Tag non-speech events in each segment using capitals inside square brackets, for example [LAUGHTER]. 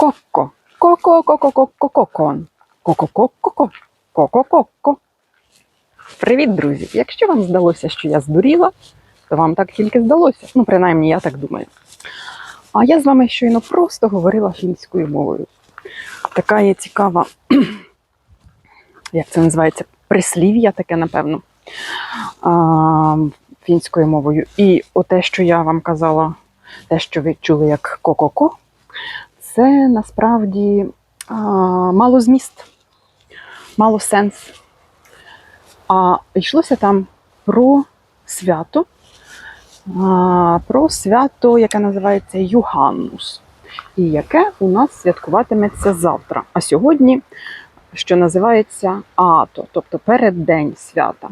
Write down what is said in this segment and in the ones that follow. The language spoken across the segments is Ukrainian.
Коко. Коко, коко, коко, кокон. Коко, коко, коко. Коко. Привіт, друзі! Якщо вам здалося, що я здуріла, то вам так тільки здалося. Ну, принаймні, я так думаю. А я з вами щойно просто говорила фінською мовою. Така є цікава, [CLEARS THROAT] як це називається, прислів'я таке, напевно, фінською мовою. І оте, що я вам казала, те, що ви чули як ко-ко-ко, це насправді а, мало зміст, мало сенс. А йшлося там про свято, а, про свято, яке називається Юганнус, і яке у нас святкуватиметься завтра. А сьогодні, що називається Ато, тобто переддень свята.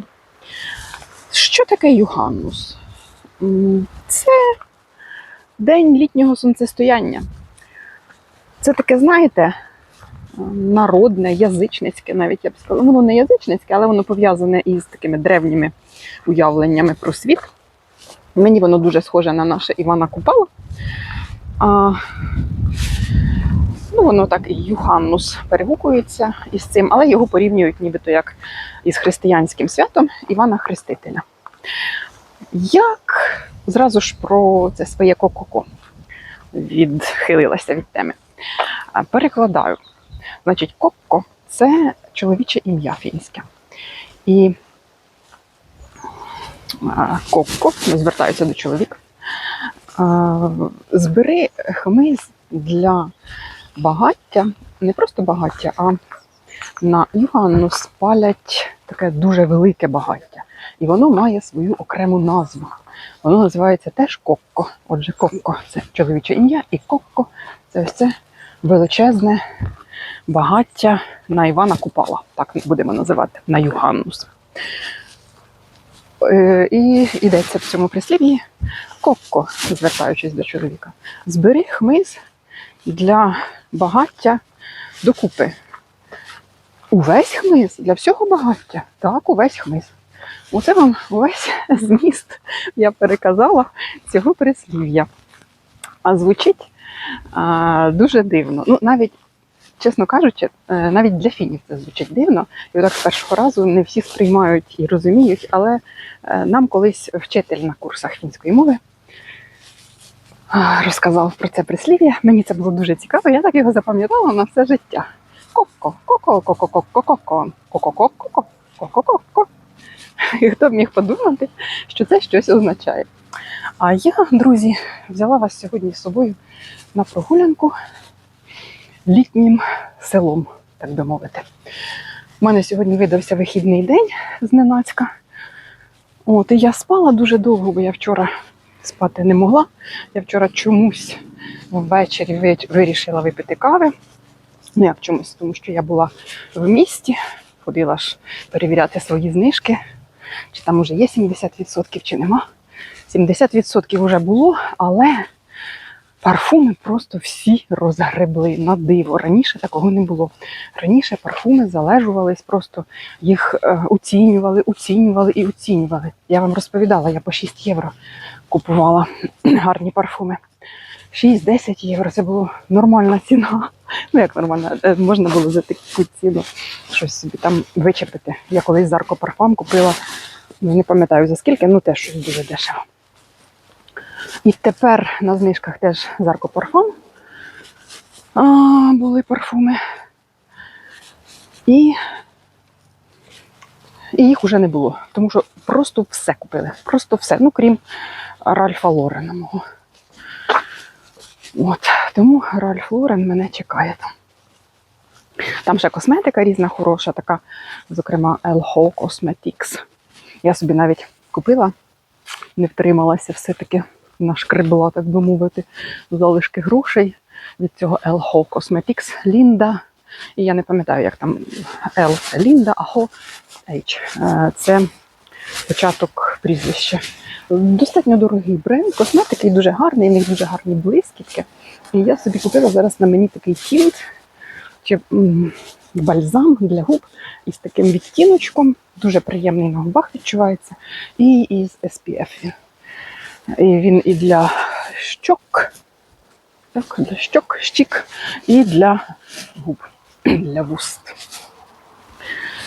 Що таке Юганнус? Це день літнього сонцестояння. Це таке, знаєте, народне, язичницьке, навіть я б сказала. Воно не язичницьке, але воно пов'язане із такими древніми уявленнями про світ. Мені воно дуже схоже на наше Івана Купала. А, ну, воно так і Юханнус перегукується із цим, але його порівнюють нібито як із християнським святом Івана Хрестителя. Як зразу ж про це своє ко-ко-ко відхилилася від теми. Перекладаю. Значить, Кокко це чоловіче ім'я фінське. І Кокко, ну, звертаюся до чоловіка, збери хмиз для багаття, не просто багаття, а на Юганну спалять таке дуже велике багаття. І воно має свою окрему назву. Воно називається теж Кокко. Отже, Кокко це чоловіче ім'я, і Кокко це ось це величезне багаття на Івана Купала, так будемо називати, на Юганнус. Е, І йдеться в цьому прислів'ї Кокко, звертаючись до чоловіка. Збери хмиз для багаття докупи. Увесь хмиз для всього багаття. Так, увесь хмиз. Оце вам увесь зміст, я переказала цього прислів'я. А звучить дуже дивно. Ну, навіть, чесно кажучи, е, навіть для фінів це звучить дивно. І так з першого разу не всі сприймають і розуміють, але е, нам колись вчитель на курсах фінської мови розказав про це прислів'я. Мені це було дуже цікаво, я так його запам'ятала на все життя. Коко, коко, коко, коко, коко, коко, коко, коко, коко. І хто б міг подумати, що це щось означає. А я, друзі, взяла вас сьогодні з собою на прогулянку літнім селом, так би мовити. У мене сьогодні видався вихідний день зненацька. От, і я спала дуже довго, бо я вчора спати не могла. Я вчора чомусь ввечері вирішила випити кави. Ну, як чомусь, тому що я була в місті, ходила ж перевіряти свої знижки, чи там уже є 70%, чи нема. 70% вже було, але парфуми просто всі розгребли на диво. Раніше такого не було. Раніше парфуми залежувались, просто їх е, оцінювали, оцінювали і оцінювали. Я вам розповідала, я по 6 євро купувала [CLEARS THROAT] гарні парфуми. 6-10 євро це була нормальна ціна. Ну, як нормальна, е, можна було за таку ціну щось собі там вичепити. Я колись Зарко парфум купила, ну, не пам'ятаю за скільки, ну теж щось дуже дешево. І тепер на знижках теж Зарко парфум. А, були парфуми. І, і їх уже не було, тому що просто все купили. Просто все. Ну, крім Ральфа Лорена мого. От, тому Ральф Лорен мене чекає там. Там ще косметика різна хороша, така, зокрема, LHO Cosmetics. Я собі навіть купила, не втрималася, все-таки нашкребла, так би мовити, залишки грошей від цього LHO Cosmetics Лінда. І я не пам'ятаю, як там L це Лінда, а Ho H. Е, Це початок прізвища. Достатньо дорогий бренд, косметики дуже гарний, в них дуже гарні блискітки. І я собі купила зараз на мені такий тінт, чи бальзам для губ із таким відтіночком. Дуже приємний на губах відчувається. І із SPF. І він і для щок Так, для щок, щік і для губ, [CLEARS THROAT] для вуст.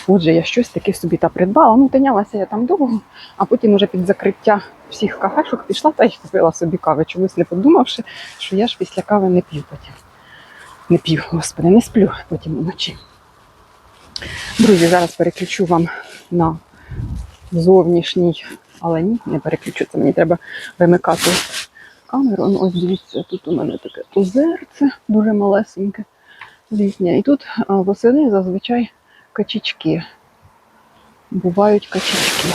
Отже, я щось таке собі та придбала. Ну, тинялася я там довго, а потім уже під закриття всіх кафешок пішла та й купила собі кави, чомусь не подумавши, що я ж після кави не п'ю потім. Не п'ю, господи, не сплю потім вночі. Друзі, зараз переключу вам на зовнішній, але ні, не переключу. Це мені треба вимикати камеру. Ну, ось дивіться, тут у мене таке озерце дуже малесеньке літнє. І тут восени зазвичай качечки. Бувають качечки.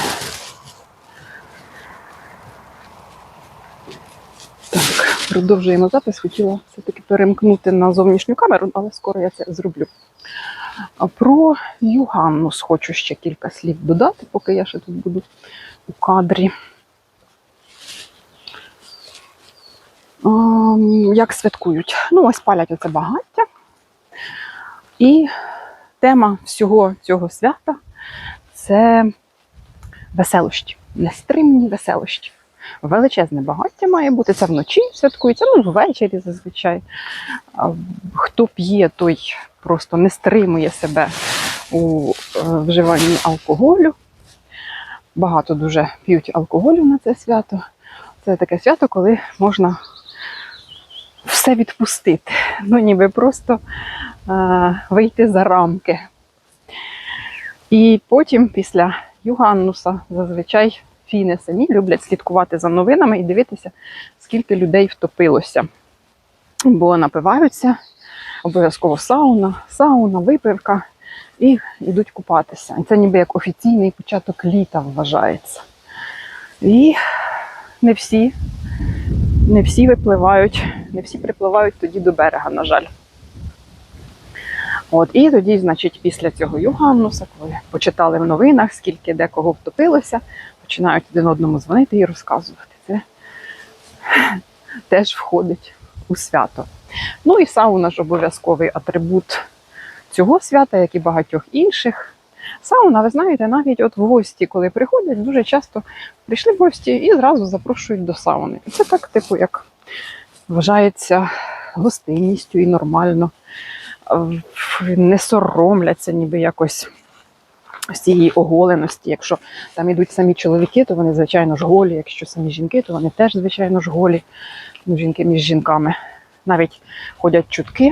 Так, продовжуємо запис. Хотіла все-таки перемкнути на зовнішню камеру, але скоро я це зроблю. Про Юганнус хочу ще кілька слів додати, поки я ще тут буду у кадрі. Ем, Як святкують? Ну, ось палять оце багаття. І тема всього цього свята це веселощі, нестримні веселощі. Величезне багаття має бути. Це вночі святкується, ну ввечері зазвичай. Хто п'є, той просто не стримує себе у е, вживанні алкоголю. Багато дуже п'ють алкоголю на це свято. Це таке свято, коли можна все відпустити. Ну, ніби просто е, вийти за рамки. І потім, після Юганнуса, зазвичай фіни самі люблять слідкувати за новинами і дивитися, скільки людей втопилося. Бо напиваються, обов'язково сауна, сауна, випивка і йдуть купатися. Це ніби як офіційний початок літа вважається. І не всі, не всі випливають, не всі припливають тоді до берега, на жаль. От, і тоді, значить, після цього Юганнуса, коли почитали в новинах, скільки де кого втопилося, починають один одному дзвонити і розказувати. Це теж входить у свято. Ну і сауна ж обов'язковий атрибут цього свята, як і багатьох інших. Сауна, ви знаєте, навіть от в гості, коли приходять, дуже часто прийшли в гості і зразу запрошують до сауни. Це так, типу, як вважається гостинністю і нормально. Не соромляться ніби якось з цієї оголеності. Якщо там ідуть самі чоловіки, то вони, звичайно ж, голі. Якщо самі жінки, то вони теж, звичайно ж, голі. Ну, жінки між жінками. Навіть ходять чутки,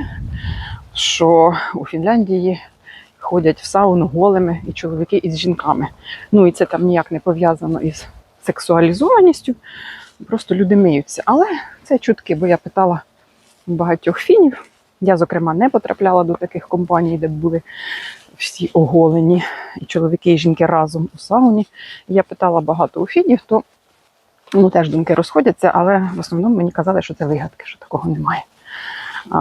що у Фінляндії ходять в сауну голими і чоловіки із жінками. Ну і це там ніяк не пов'язано із сексуалізованістю. Просто люди миються. Але це чутки, бо я питала багатьох фінів. Я, зокрема, не потрапляла до таких компаній, де були всі оголені, і чоловіки, і жінки разом у сауні. Я питала багато у фінів, то ну, теж думки розходяться, але в основному мені казали, що це вигадки, що такого немає.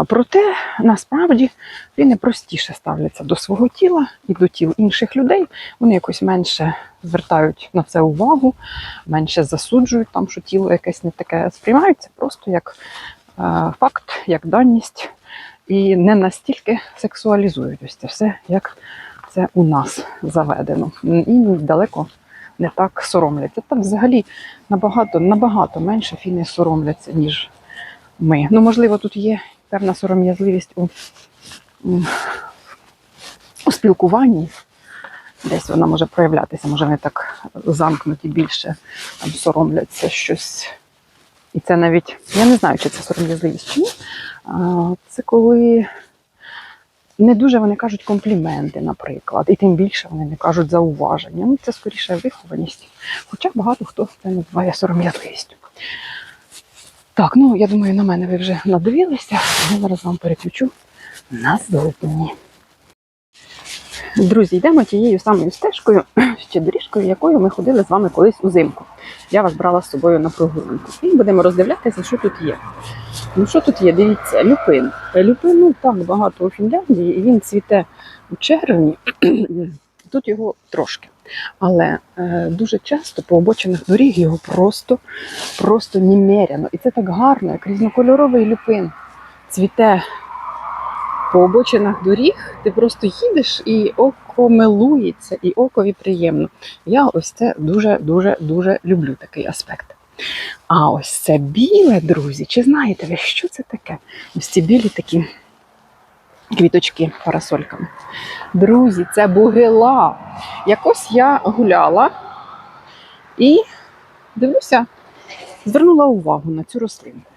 Проте насправді вони простіше ставляться до свого тіла і до тіл інших людей. Вони якось менше звертають на це увагу, менше засуджують там, що тіло якесь не таке сприймаються просто як е, факт, як даність, і не настільки сексуалізують ось це все, як це у нас заведено. І далеко не так соромляться. Там взагалі набагато, набагато менше фіни соромляться, ніж ми. Ну, можливо, тут є певна сором'язливість у, у, спілкуванні. Десь вона може проявлятися, може вони так замкнуті більше, там соромляться щось. І це навіть, я не знаю, чи це сором'язливість чи ні. Це коли не дуже вони кажуть компліменти, наприклад, і тим більше вони не кажуть зауваження. Ну, це скоріше вихованість. Хоча багато хто це називає сором'язливістю. Так, ну я думаю, на мене ви вже надивилися. Я зараз вам переключу наступні. Друзі, йдемо тією самою стежкою, [CLEARS THROAT] ще доріжкою, якою ми ходили з вами колись узимку. Я вас брала з собою на прогулянку. І будемо роздивлятися, що тут є. Ну, що тут є? Дивіться, люпин. Люпин ну, так багато у Фінляндії, і він цвіте у червні. [CLEARS THROAT] Тут його трошки. Але е, дуже часто по обочинах доріг його просто, просто немеряно. І це так гарно, як різнокольоровий люпин цвіте по обочинах доріг. Ти просто їдеш і око милується, і окові приємно. Я ось це дуже, дуже, дуже люблю такий аспект. А ось це біле, друзі. Чи знаєте ви, що це таке? Ось ці білі такі квіточки парасольками. Друзі, це бугила. Якось я гуляла і дивлюся, звернула увагу на цю рослинку.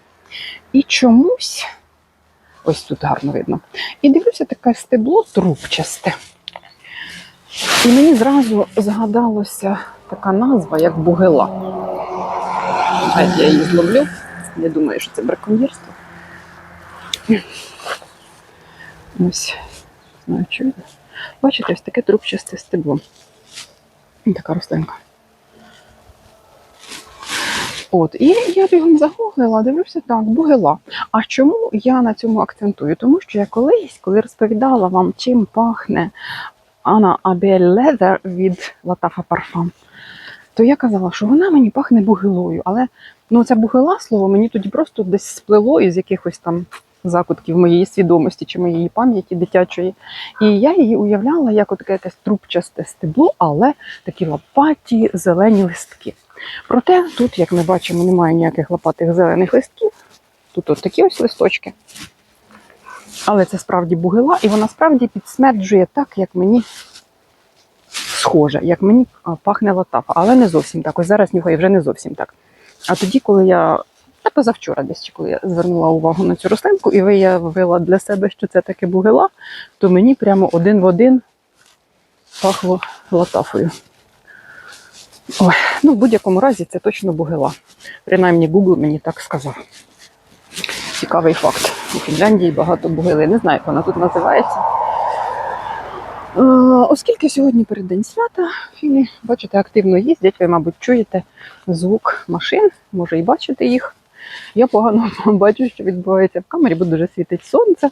І чомусь, ось тут гарно видно, і дивлюся таке стебло трубчасте. І мені зразу згадалося така назва, як бугила. Давайте я її зловлю. Не думаю, що це браконьєрство. Ось, знаю, чи видно. Бачите, ось таке трубчасте стебло. Така рослинка. От, і я бігом загуглила, дивлюся так, бугела. А чому я на цьому акцентую? Тому що я колись, коли розповідала вам, чим пахне Анна Абель Лезер від Латафа Парфам, то я казала, що вона мені пахне бугилою. Але ну, це бугила слово мені тоді просто десь сплело із якихось там закутків моєї свідомості чи моєї пам'яті дитячої. І я її уявляла як таке якесь трубчасте стебло, але такі лопаті зелені листки. Проте тут, як ми бачимо, немає ніяких лопатих зелених листків. Тут от такі ось листочки. Але це справді бугила, і вона справді підсмерджує так, як мені схоже, як мені пахне латафа, але не зовсім так. Ось зараз нюхаю вже не зовсім так. А тоді, коли я та позавчора десь, коли я звернула увагу на цю рослинку і виявила для себе, що це таке бугила, то мені прямо один в один пахло латафою. Ой, ну в будь-якому разі це точно бугила. Принаймні Google мені так сказав. Цікавий факт. У Фінляндії багато бугили. Не знаю, як вона тут називається. Оскільки сьогодні переддень свята, фіни, бачите, активно їздять, ви, мабуть, чуєте звук машин, може і бачите їх. Я погано [LAUGHS] бачу, що відбувається в камері, бо дуже світить сонце.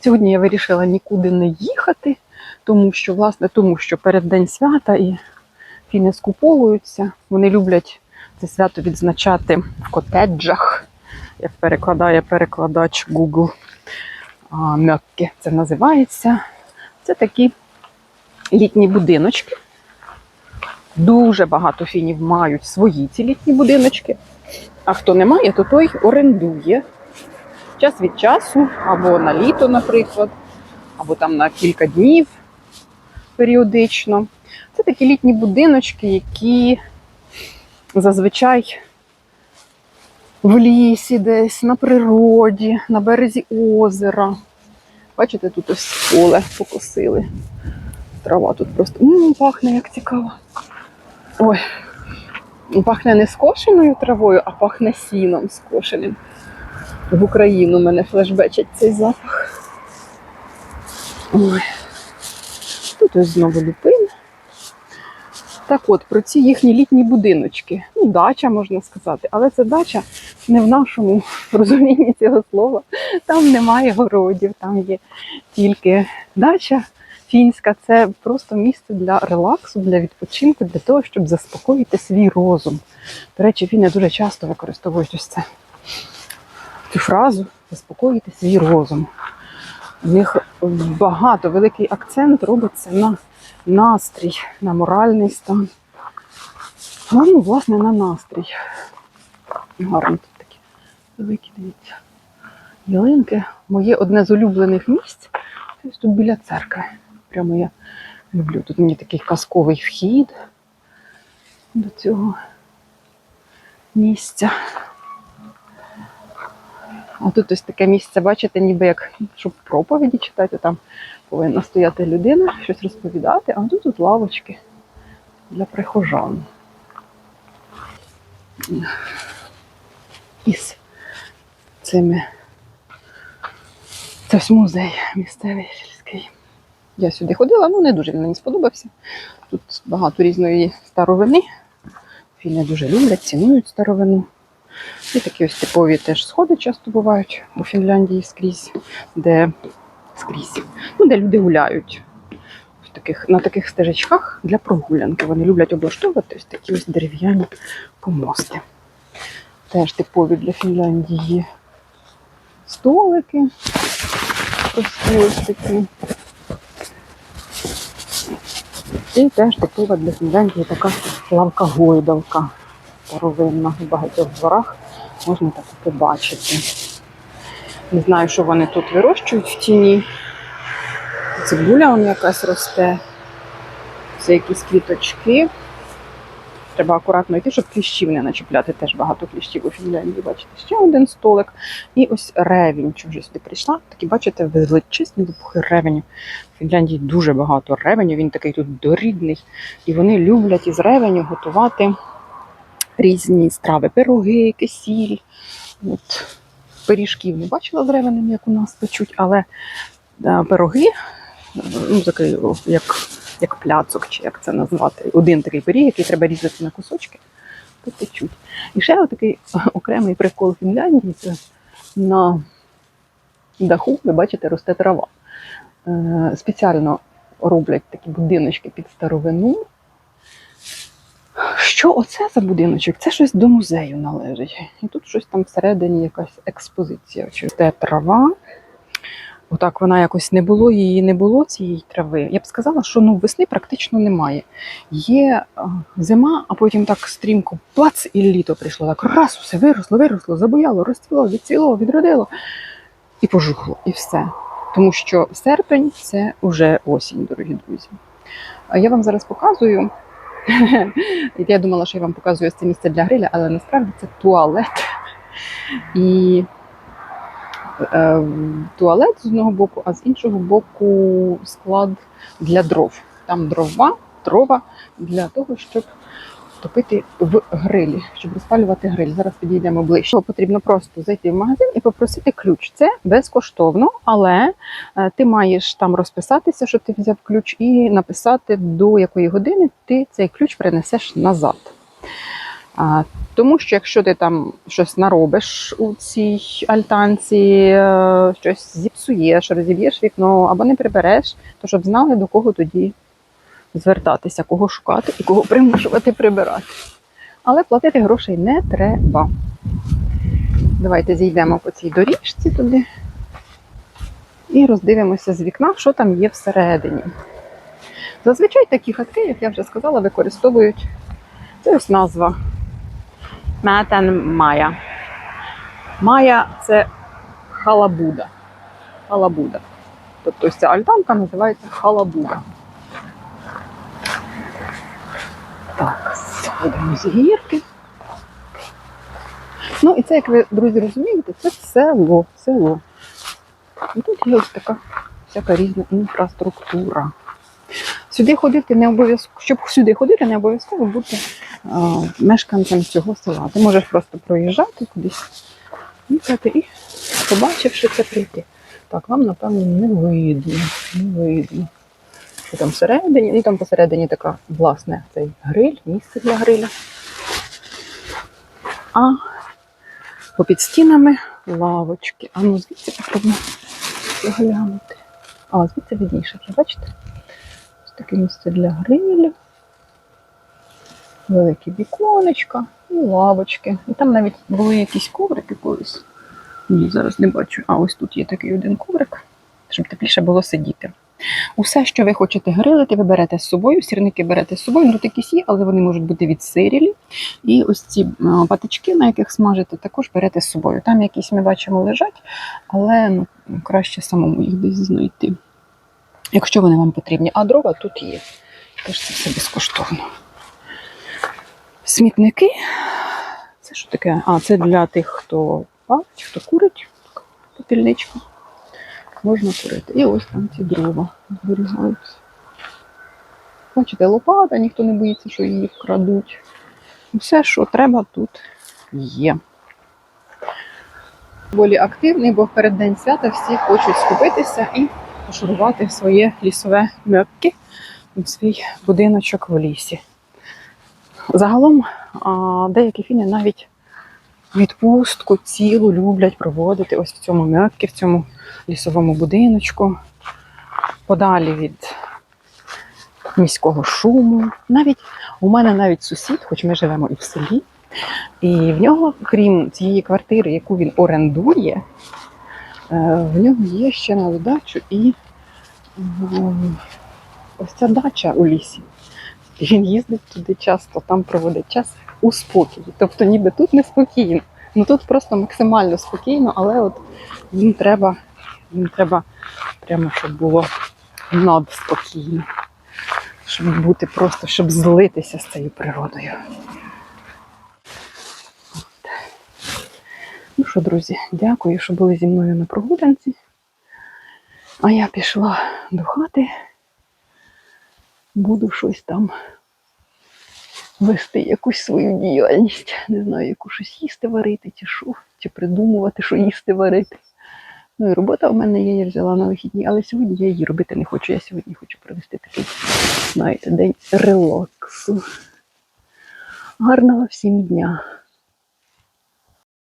Сьогодні я вирішила нікуди не їхати, тому що, власне, тому що переддень свята і фіни скуповуються. Вони люблять це свято відзначати в котеджах, як перекладає перекладач Google. М'якке це називається. Це такі літні будиночки. Дуже багато фінів мають свої ці літні будиночки. А хто не має, то той орендує час від часу, або на літо, наприклад, або там на кілька днів періодично. Це такі літні будиночки, які зазвичай в лісі десь, на природі, на березі озера. Бачите, тут ось поле покосили. Трава тут просто м, пахне як цікаво. Ой, пахне не скошеною травою, а пахне сіном скошеним. В Україну мене флешбечить цей запах. Ой. Тут ось знову лупин. Так от, про ці їхні літні будиночки. Ну, дача, можна сказати, але це дача не в нашому розумінні цього слова. Там немає городів, там є тільки дача фінська. Це просто місце для релаксу, для відпочинку, для того, щоб заспокоїти свій розум. До речі, фіни дуже часто використовують ось це цю фразу заспокоїти свій розум. У них багато великий акцент робиться на настрій, на моральний стан. Ну, власне, на настрій. Гарно тут такі великі, дивіться. Ялинки. Моє одне з улюблених місць. Ось тут біля церкви. Прямо я люблю. Тут мені такий казковий вхід до цього місця. А тут ось таке місце, бачите, ніби як щоб проповіді читати, там повинна стояти людина, щось розповідати, а тут тут лавочки для прихожан. Із цими. Це ось музей місцевий. Я сюди ходила, ну не дуже він мені сподобався. Тут багато різної старовини. Фіни дуже люблять, цінують старовину. І такі ось типові теж сходи часто бувають у Фінляндії скрізь, де скрізь, ну, де люди гуляють. В таких, на таких стежечках для прогулянки. Вони люблять облаштовувати ось такі ось дерев'яні помости. Теж типові для Фінляндії столики. Ось такі. І теж типова для Фінляндії така лавка-гойдалка. старовинна. В багатьох дворах можна так побачити. Не знаю, що вони тут вирощують в тіні. Цибуля вон якась росте. Це якісь квіточки. Треба акуратно йти, щоб кліщів не начіпляти. Теж багато кліщів у Фінляндії. Бачите, ще один столик. І ось ревінь. Ж сюди прийшла? Такі, бачите, величезні лопухи ревеню. В Фінляндії дуже багато ревеню. Він такий тут дорідний. І вони люблять із ревеню готувати різні страви. Пироги, кисіль. От. Пиріжків не бачила з ревенем, як у нас печуть, але пироги, ну, такий, як, як пляцок, чи як це назвати. Один такий пиріг, який треба різати на кусочки, то печуть. І ще такий окремий прикол Фінляндії це на даху, ви бачите, росте трава. Е, Спеціально роблять такі будиночки під старовину. Що оце за будиночок? Це щось до музею належить. І тут щось там всередині якась експозиція. Це трава. Отак вона якось не було, її не було цієї трави. Я б сказала, що ну, весни практично немає. Є е, зима, а потім так стрімко плац, і літо прийшло. Так раз, все виросло, виросло, забояло, розцвіло, відцвіло, відродило і пожухло, і все. Тому що серпень це вже осінь, дорогі друзі. Я вам зараз показую. [LAUGHS] Я думала, що я вам показую це місце для гриля, але насправді це туалет. І туалет з одного боку, а з іншого боку склад для дров. Там дрова, дрова для того, щоб топити в грилі, щоб розпалювати гриль. Зараз підійдемо ближче. Потрібно просто зайти в магазин і попросити ключ. Це безкоштовно, але е, ти маєш там розписатися, що ти взяв ключ, і написати, до якої години ти цей ключ принесеш назад. Тому що якщо ти там щось наробиш у цій альтанці, е, щось зіпсуєш, розіб'єш вікно або не прибереш, то щоб знали, до кого тоді звертатися, кого шукати і кого примушувати прибирати. Але платити грошей не треба. Давайте зійдемо по цій доріжці туди і роздивимося з вікна, що там є всередині. Зазвичай такі хатки, як я вже сказала, використовують це ось назва Метен Майя. Майя це халабуда. Халабуда. Тобто ця альтанка називається халабуда. Так, сходимо з гірки. Ну і це, як ви, друзі, розумієте, це село, село. І тут є ось така всяка різна інфраструктура. Сюди ходити не обов'язково, щоб сюди ходити, не обов'язково бути а, мешканцем цього села. Ти можеш просто проїжджати кудись, їхати і, побачивши це, прийти. Так, вам, напевно, не видно. Не видно. Що там всередині? Ну там посередині така, власне, цей гриль, місце для гриля. А попід стінами лавочки. А ну звідси потрібно заглянути. А, звідси видніше, бачите? Таке місце для гриля. Великі віконечка і лавочки. І там навіть були якісь коврики колись. Ні, зараз не бачу. А ось тут є такий один коврик, щоб тепліше було сидіти. Усе, що ви хочете грилити, ви берете з собою, сірники берете з собою, ну якісь є, але вони можуть бути відсирілі. І ось ці а, патички, на яких смажите, також берете з собою. Там якісь ми бачимо лежать, але ну, краще самому їх десь знайти. Якщо вони вам потрібні. А дрова тут є. Теж це все безкоштовно. Смітники. Це що таке? А, це для тих, хто палить, хто курить. Попільничка. Можна курити. І ось там ці дрова зберігаються. Бачите, лопата, ніхто не боїться, що її вкрадуть. Все, що треба, тут є. Доволі активний, бо в переддень свята всі хочуть скупитися і пошурувати своє лісове у свій будиночок в лісі. Загалом деякі фіни навіть відпустку цілу люблять проводити ось в цьому м'яккі, в цьому лісовому будиночку, подалі від міського шуму. Навіть у мене навіть сусід, хоч ми живемо і в селі, і в нього, крім цієї квартири, яку він орендує, в нього є ще на додачу і ось ця дача у лісі. Він їздить туди часто, там проводить час. у спокій. Тобто ніби тут неспокійно. Ну тут просто максимально спокійно, але от їм треба, їм треба прямо, щоб було надспокійно. Щоб бути просто, щоб злитися з цією природою. От. Ну що, друзі, дякую, що були зі мною на прогулянці. А я пішла до хати. Буду щось там вести якусь свою діяльність. Не знаю, яку щось їсти варити, чи що, чи придумувати, що їсти варити. Ну і робота в мене є, я взяла на вихідні, але сьогодні я її робити не хочу. Я сьогодні хочу провести такий, знаєте, день релаксу. Гарного всім дня!